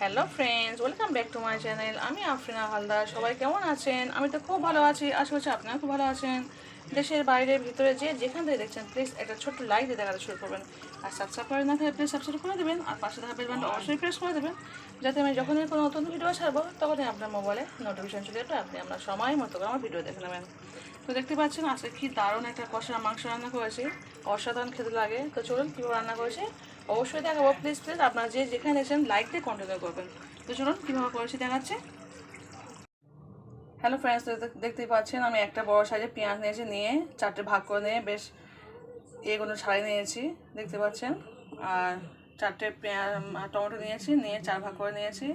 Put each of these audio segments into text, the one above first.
Hello friends welcome back to my channel আমি আফরিনা হালদার। সবাই কেমন আছেন? আমি তো খুব ভালো আছি। আশা করছি আপনারা খুব ভালো আছেন। দেশের বাইরে ভিতরে যে যেখান থেকে দেখছেন প্লিজ একটা ছোট্ট লাইক দিয়ে দেখাতে শুরু করবেন। আর সাবস্ক্রাইব করে না থাকলে প্লিজ সাবস্ক্রাইব করে দেবেন। আর পাশে থাকা বেল বাটনটা অবশ্যই প্রেস করে দেবেন। যাতে আমি যখনই কোনো নতুন ভিডিও ছাড়বো তখনই আপনার মোবাইলে নোটিফিকেশন চলে যাবে আপনি আপনার সময় মতো করে আমার ভিডিও দেখে নেবেন। তো দেখতে পাচ্ছেন আজকে কি দারুণ একটা কষা মাংস রান্না করেছি। অসাধারণ খেতে লাগে। তো চলুন কীভাবে রান্না করেছি? অবশ্যই দেখাবো। প্লিজ প্লিজ আপনারা যে যেখানে এসেছেন লাইক দিয়ে কন্টিনিউ করবেন। তো চলুন, কীভাবে করেছি দেখাচ্ছে। হ্যালো ফ্রেন্ডস দেখতেই পাচ্ছেন, আমি একটা বড় সাইজে পেঁয়াজ নিয়েছি, নিয়ে চারটে ভাগ করে নিয়ে বেশ এগুলো ছাড়িয়ে নিয়েছি, দেখতে পাচ্ছেন। আর চারটে পেঁয়াজ টমেটো নিয়েছি, নিয়ে চার ভাগ করে নিয়েছি।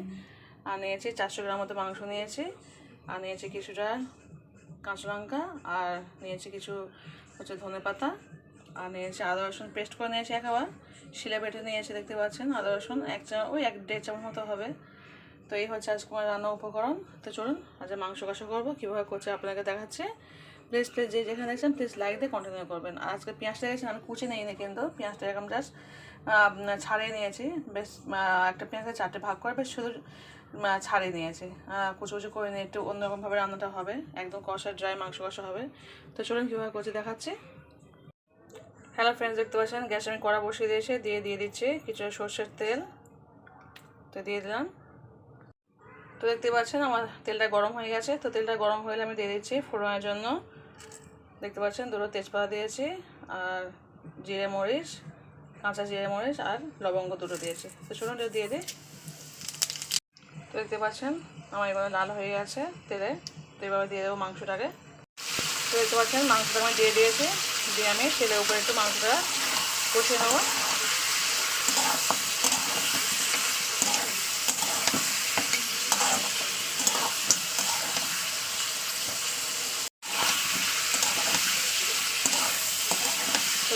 আর নিয়েছি চারশো গ্রাম মতো মাংস নিয়েছি। আর নিয়েছি কিছুটা কাঁচা লঙ্কা, আর নিয়েছি কিছু হচ্ছে ধনে পাতা নিয়েছি আদা রসুন পেস্ট করে নিয়েছি একেবার শিলে বেটে নিয়ে এসে দেখতে পাচ্ছেন আদা রসুন, এক চামচ ওই এক দেড় চামচ মতো হবে। তো এই হচ্ছে আজকে আমার রান্নার উপকরণ। তো চলুন, আজ মাংস কষা করব, কীভাবে করছে আপনাকে দেখাচ্ছে। প্লিজ প্লিজ যে যেখানে দেখছেন প্লিজ লাইক দিয়ে কন্টিনিউ করবেন। আর আজকে পেঁয়াজটা গেছেন আমি কুচি নিই কিন্তু। পেঁয়াজটা এরকম জাস্ট ছাড়িয়ে নিয়েছি। বেশ একটা পেঁয়াজের চারটে ভাগ করে, বেশ শুধু ছাড়িয়ে নিয়েছি। কুচি কুচি করে নিয়ে একটু অন্যরকমভাবে রান্নাটা হবে। একদম কষা ড্রাই মাংস কষা হবে। তো চলুন, কীভাবে করছি দেখাচ্ছি। হ্যালো ফ্রেন্ডস দেখতে পাচ্ছেন? গ্যাস আমি কড়া বসিয়ে দিয়েছি, দিয়ে দিয়ে দিচ্ছি কিছু সর্ষের তেল। তো দিয়ে দিলাম। তো দেখতে পাচ্ছেন, আমার তেলটা গরম হয়ে গেছে। তো তেলটা গরম গেলে আমি দিয়ে দিচ্ছি ফোড়নের জন্য। দেখতে পাচ্ছেন, দুটো তেজপাতা দিয়েছি আর জিরে মরিচ, কাঁচা জিরে মরিচ আর লবঙ্গ দুটো দিয়েছি। তো শুনুন দিয়ে দিই। তো দেখতে পাচ্ছেন, আমার এবার লাল হয়ে গেছে তেলে। তো এবার দিয়ে দেবো মাংসটাকে। তো দেখতে পাচ্ছেন, মাংসটা আমি দিয়ে দিয়েছি। দিয়ে আমি তেলের উপরে একটু মাংসটা কষিয়ে নেব।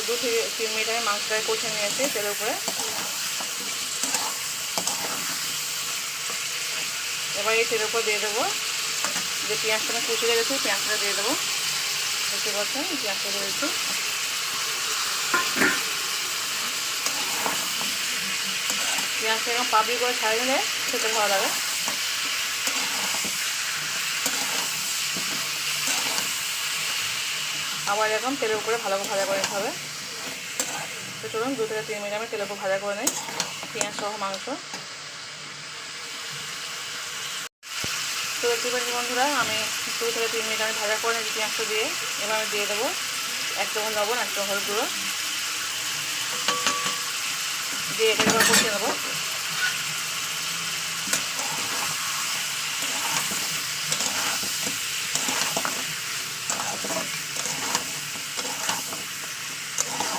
দু থেকে তিন মিনিট আমি মাংসটাকে কষে নিয়েছি তেলের উপরে। এবার এই তেলের উপর দিয়ে দেবো যে পেঁয়াজটা আমি কুচে রেখেছি, পেঁয়াজটা দিয়ে দেবো। দেখতে পাচ্ছেন দিয়ে দিচ্ছি পেঁয়াজটা এরকম পাবলি করে ছাড়িয়ে নিলে খেতে ভালো লাগে। আবার এরকম তেলের উপরে ভালো করে ভাজা করে নিতে হবে। তো চলুন দু থেকে তিন মিনিট আমি তেলের উপর ভাজা করে নিই। পেঁয়াজ সহ মাংস। তো দেখতে পাচ্ছি বন্ধুরা, আমি দু থেকে তিন মিনিট আমি ভাজা করে নিয়েছি পেঁয়াজটা দিয়ে। এবার আমি দিয়ে দেবো এক চামচ লবণ, এক চামচ হলুদ গুঁড়ো। দিয়ে এটা এবার কষিয়ে নেব।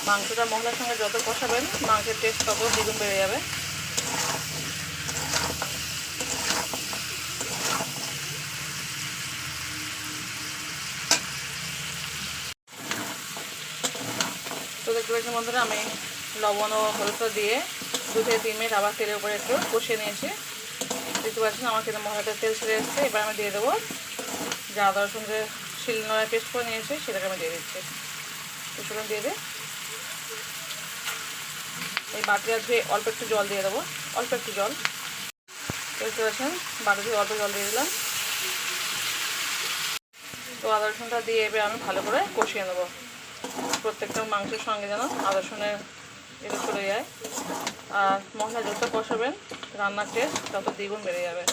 মাংসটা মশলার সঙ্গে যত কষাবেন, মাংসের টেস্ট তত দ্বিগুণ বেড়ে যাবে। তো দেখতে পাচ্ছেন বন্ধুরা, আমি লবণ ও হলুদটা দিয়ে দু থেকে তিন মিনিট আবার তেলের উপরে একটু কষিয়ে নিয়েছি। দেখতে পাচ্ছেন আমার কিন্তু মশলাটা তেল ছেড়ে এসছে, এবার আমি দিয়ে দেবো যা আদা রসুন শিল নোড়ায় পেস্ট করে নিয়েছি, সেটাকে আমি দিয়ে দিচ্ছি। সেখানে দিয়ে দিই এই বাটি আজকে অল্প একটু জল দিয়ে দেবো, অল্প একটু জল। দেখতে পাচ্ছেন বাটি দিয়ে অল্প জল দিয়ে দিলাম। তো আদা রসুনটা দিয়ে এবার আমি ভালো করে কষিয়ে নেব। প্রত্যেকটা মাংসের সঙ্গে যেন আদা রসুনের এটা চলে যায়। আর মশলা যত কষাবেন, রান্নার টেস্ট তত দ্বিগুণ বেড়ে যাবে।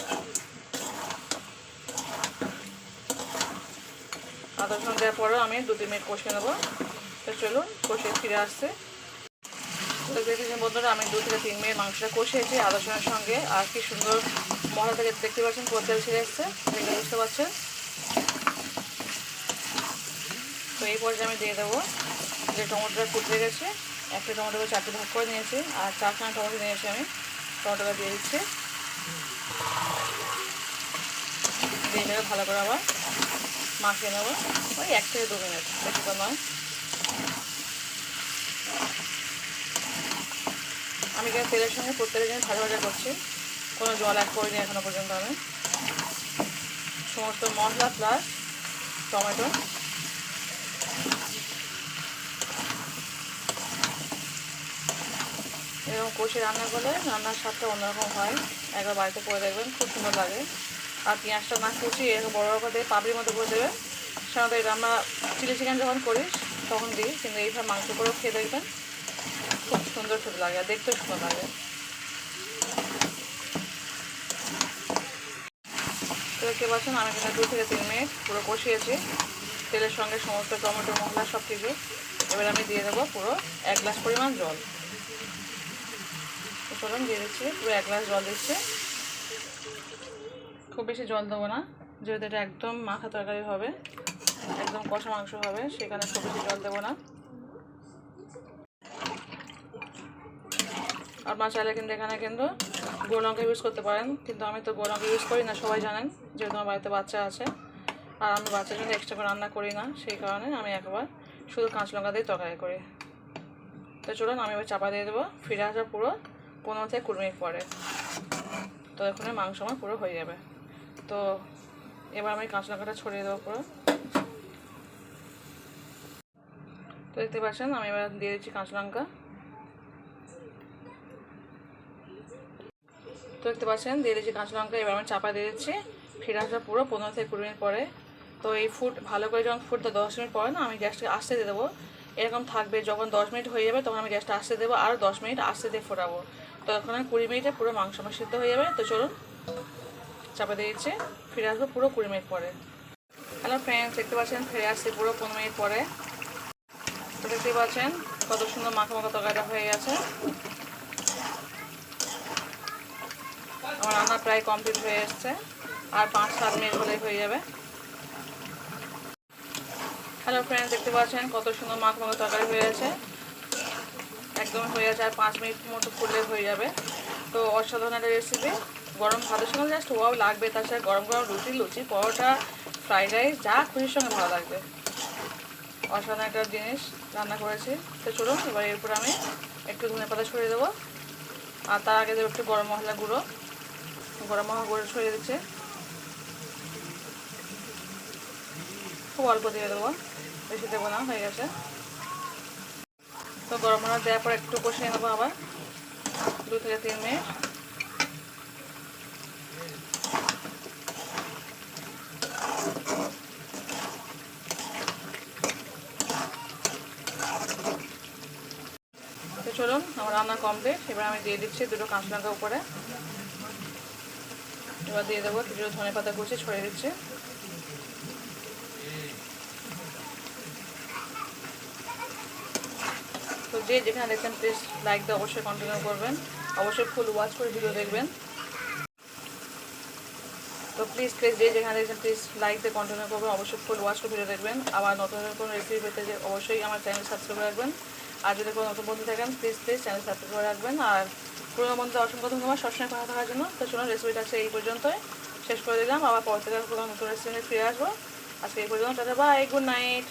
আদা রসুন দেওয়ার পরেও আমি দু তিন মিনিট কষিয়ে নেব। তো চলুন, কষিয়ে ফিরে আসছে। তো বন্ধুরা, আমি দু থেকে তিন মিনিট মাংসটা কষিয়েছি আদা রসুনের সঙ্গে। আর কি সুন্দর মশলা থেকে দেখতে পাচ্ছেন তেল ছেড়ে এসছে। বুঝতে পারছেন তো এই পর্যায়ে আমি দিয়ে দেবো যে টমেটোটা ফুটে গেছে। একটা টমেটোকে চারটে ভাগ করে নিয়েছি। আর চারখানা টমেটো নিয়েছি আমি টমেটোটা দিয়ে দিচ্ছি। দিয়ে নেবে ভালো করে আবার মাখিয়ে নেব। ওই এক থেকে দু মিনিট, বেশি তো নয়। আমি কিন্তু তেলের সঙ্গে প্রত্যেকের জিনিস ভাজা ভাজা করছি। কোনো জল অ্যাড করিনি এখনও পর্যন্ত আমি। সমস্ত মশলা প্লাস টমেটো। এরকম কষে রান্না করলে রান্নার স্বাদটা অন্যরকম হয়। একবার বাড়িতে করে দেখবেন, খুব সুন্দর লাগে। আর পেঁয়াজটা না কুচিয়ে এরকম বড় বড় করে দিয়ে পাবলির মতো করে দেবেন। সাধারণত এটা আমরা চিলি চিকেন যখন করি তখন দিই কিন্তু এইভাবে মাংস করেও খেয়ে দেখবেন খুব সুন্দর খেতে লাগে, আর দেখতেও সুন্দর লাগে। দেখতে পাচ্ছেন আমি কিন্তু দু থেকে তিন মিনিট পুরো কষিয়েছি। তেলের সঙ্গে সমস্ত টমেটো মশলা সব কিছু এবার আমি দিয়ে দেবো পুরো এক গ্লাস পরিমাণ জল। চলুন দিয়ে দিচ্ছি। পুরো এক গ্লাস জল দিচ্ছি। খুব বেশি জল দেবো না, যেহেতু এটা একদম মাখা তরকারি হবে, একদম কষা মাংস হবে, সেখানে খুব বেশি জল দেবো না। আপনার চাইলে কিন্তু এখানে কিন্তু গোল লঙ্কা ইউজ করতে পারেন, কিন্তু আমি তো গোল লঙ্কা ইউজ করি না, সবাই জানেন, যেহেতু আমার বাড়িতে বাচ্চা আছে। আর আমি বাচ্চার জন্য এক্সট্রা করে রান্না করি না, সেই কারণে আমি একবার শুধু কাঁচা লঙ্কা দিয়ে তরকারি করি। তো চলুন আমি এবার চাপা দিয়ে দেবো, ফিরে আসার পুরো পনেরো থেকে কুড়ি মিনিট পরে। তো এখানে মাংস আমার পুরো হয়ে যাবে। তো এবার আমি কাঁচা লঙ্কাটা ছড়িয়ে দেবো পুরো। তো দেখতে পাচ্ছেন, আমি এবার দিয়ে দিচ্ছি কাঁচা লঙ্কা তো দেখতে পাচ্ছেন, দিয়ে দিচ্ছি কাঁচা লঙ্কা এবার আমি চাপা দিয়ে দিচ্ছি। ফিরে আসার পুরো পনেরো থেকে কুড়ি মিনিট পরে। তো এই ফুড ভালো করে যখন ফুটতে দশ মিনিট পরে না, আমি গ্যাসটাকে আসতে দিয়ে দেবো। এরকম থাকবে, যখন দশ মিনিট হয়ে যাবে, তখন আমি গ্যাসটা আসতে দেবো, আর দশ মিনিট আসতে দিয়ে ফোটাবো। তো এখন আমি কুড়ি মিনিটে পুরো মাংস আমার সিদ্ধ হয়ে যাবে। তো চলুন, চাপা দিয়ে দিচ্ছি। ফিরে আসব পুরো কুড়ি মিনিট পরে। হ্যালো ফ্রেন্ডস দেখতে পাচ্ছেন, ফিরে আসছি পুরো পনেরো মিনিট পরে। তো দেখতে পাচ্ছেন, কত সুন্দর মাখা মাখা তরকারিটা হয়ে গেছে। আমার রান্না প্রায় কমপ্লিট হয়ে এসছে। আর পাঁচ সাত মিনিট হলেই হয়ে যাবে। হ্যালো ফ্রেন্ডস দেখতে পাচ্ছেন, কত সুন্দর মাখ মাখা তরকারি হয়ে গেছে। একদম হয়ে গেছে আর পাঁচ মিনিট মতো ফুললে হয়ে যাবে। তো অসাধারণ একটা রেসিপি গরম ভাতের সঙ্গে জাস্ট ওয়াও লাগবে, তার সাথে গরম গরম রুটি, লুচি, পরোটা ফ্রাইড রাইস যা খুশির সঙ্গে ভালো লাগবে। অসাধারণ একটা জিনিস রান্না করেছি। তো চলুন, এবার এরপর আমি একটু ধনে পাতা ছড়িয়ে দেবো। আর তার আগে দেবো একটু গরম মশলা গুঁড়ো। গরম মশলা গুঁড়ো ছড়িয়ে দিচ্ছে। খুব অল্প দিয়ে দেবো। বেশি দেবো না, হয়ে গেছে। তো গরম মশলা দেওয়ার পর একটু কষিয়ে নেব আবার। দু থেকে তিন মিনিট। চলুন, আমার রান্না কমপ্লিট এবার আমি দিয়ে দিচ্ছি দুটো কাঁচা লঙ্কা উপরে। এবার দিয়ে দেবো কিছু ধনে পাতা কুচি, ছড়িয়ে দিচ্ছি। যে যেখানে দেখছেন প্লিজ লাইক দিয়ে অবশ্যই কন্টিনিউ করবেন। অবশ্যই ফুল ওয়াচ করে ভিডিও দেখবেন। তো প্লিজ প্লিজ যে যেখানে দেখছেন প্লিজ লাইক দিয়ে কন্টিনিউ করবেন। অবশ্যই ফুল ওয়াচ করে ভিডিও দেখবেন। আবার নতুন কোনো রেসিপি পেতে যে অবশ্যই আমার চ্যানেল সাবস্ক্রাইব রাখবেন। আর যদি কোনো নতুন বন্ধু থাকেন প্লিজ প্লিজ চ্যানেল সাবস্ক্রাইব করে রাখবেন। আর পুরোনো বন্ধু অসংখ্য ধন্যবাদ। সবসময় কথা থাকার জন্য। তো চলুন রেসিপিটা আছে এই পর্যন্তই। শেষ করে দিলাম। আবার পর থেকে কোনো নতুন রেসিপি ফিরে আসব। আজকে এই পর্যন্ত বাই গুড নাইট